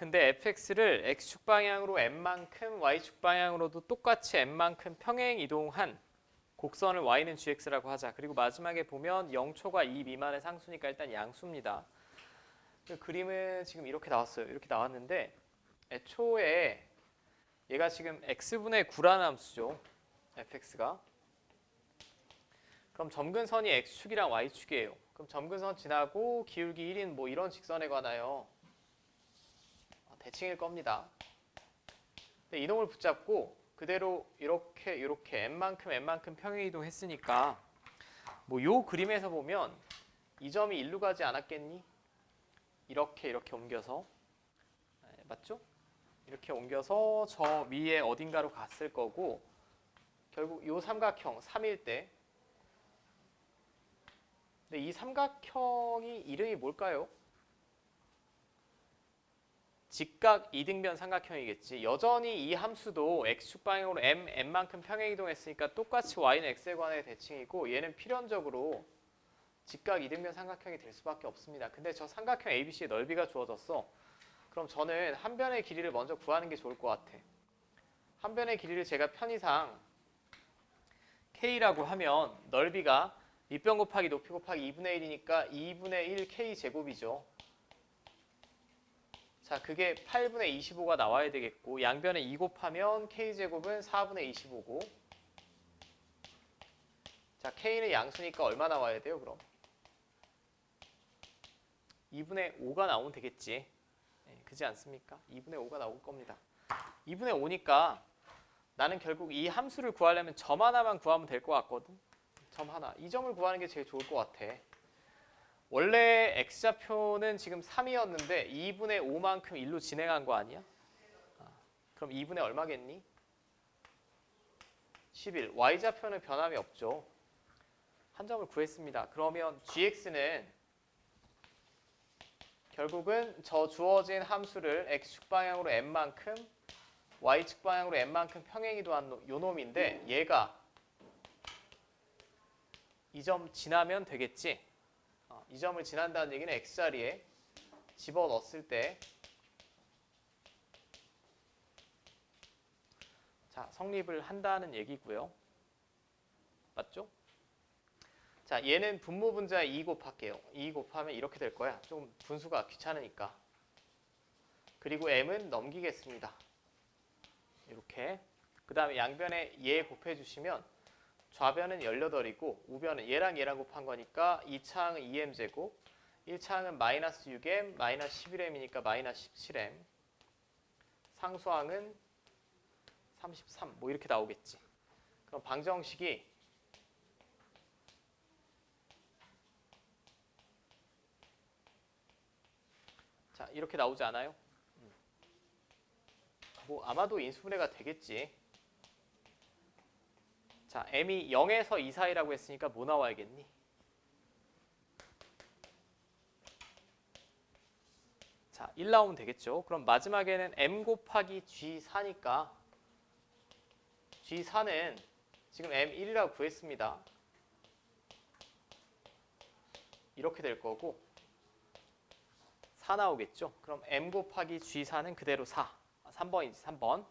근데 fx를 x축 방향으로 n만큼 y축 방향으로도 똑같이 n만큼 평행 이동한 곡선을 y는 gx라고 하자. 그리고 마지막에 보면 0초가 2 미만의 상수니까 일단 양수입니다. 그 그림은 지금 이렇게 나왔어요. 이렇게 나왔는데 애초에 얘가 지금 x분의 9라는 함수죠. fx가. 그럼 점근선이 x축이랑 y축이에요. 그럼 점근선 지나고 기울기 1인 뭐 이런 직선에 관하여 어, 대칭일 겁니다. 이동을 붙잡고 그대로 이렇게 이렇게 n만큼 n만큼 평행 이동했으니까 뭐 요 그림에서 보면 이 점이 일로 가지 않았겠니? 이렇게 이렇게 옮겨서 네, 맞죠? 이렇게 옮겨서 저 위에 어딘가로 갔을 거고 결국 요 삼각형 3일 때 근데 이 삼각형이 이름이 뭘까요? 직각 이등변 삼각형이겠지. 여전히 이 함수도 x축 방향으로 m, n만큼 평행 이동했으니까 똑같이 y는 x에 관해 대칭이고 얘는 필연적으로 직각 이등변 삼각형이 될 수밖에 없습니다. 근데 저 삼각형 ABC의 넓이가 주어졌어. 그럼 저는 한 변의 길이를 먼저 구하는 게 좋을 것 같아. 한 변의 길이를 제가 편의상 k라고 하면 넓이가 밑변 곱하기 높이 곱하기 2분의 1이니까 2분의 1 k 제곱이죠. 자, 그게 8분의 25가 나와야 되겠고 양변에 2 곱하면 k 제곱은 4분의 25고 자, k는 양수니까 얼마 나와야 돼요, 그럼? 2분의 5가 나오면 되겠지. 네, 그지 않습니까? 2분의 5가 나올 겁니다. 2분의 5니까 나는 결국 이 함수를 구하려면 점 하나만 구하면 될 것 같거든. 점 하나. 이 점을 구하는 게 제일 좋을 것 같아. X좌표는 지금 3이었는데 2분의 5만큼 일로 진행한 거 아니야? 아, 그럼 2분의 얼마겠니? 11. y좌표는 변함이 없죠. 한 점을 구했습니다. 그러면 gx는 결국은 저 주어진 함수를 x축 방향으로 n만큼 y축 방향으로 n만큼 평행이동한 요 놈인데 얘가 이 점 지나면 되겠지. 어, 이 점을 지난다는 얘기는 x자리에 집어넣었을 때 자, 성립을 한다는 얘기고요. 맞죠? 자, 얘는 분모 분자 2 곱할게요. 2 곱하면 이렇게 될 거야. 좀 분수가 귀찮으니까. 그리고 m은 넘기겠습니다. 이렇게. 그 다음에 양변에 얘 곱해주시면 좌변은 18이고 우변은 얘랑 얘랑 곱한 거니까 2차항은 2m제곱 1차항은 마이너스 6m 마이너스 11m이니까 마이너스 17m 상수항은 33 뭐 이렇게 나오겠지 그럼 방정식이 자 이렇게 나오지 않아요? 음. 뭐 아마도 인수분해가 되겠지 자, m이 0에서 2 사이라고 했으니까 뭐 나와야겠니? 자, 1 나오면 되겠죠. 그럼 마지막에는 m 곱하기 g4니까 g4는 지금 m1이라고 구했습니다. 이렇게 될 거고 4 나오겠죠. 그럼 m 곱하기 g4는 그대로 4. 3번이지, 3번.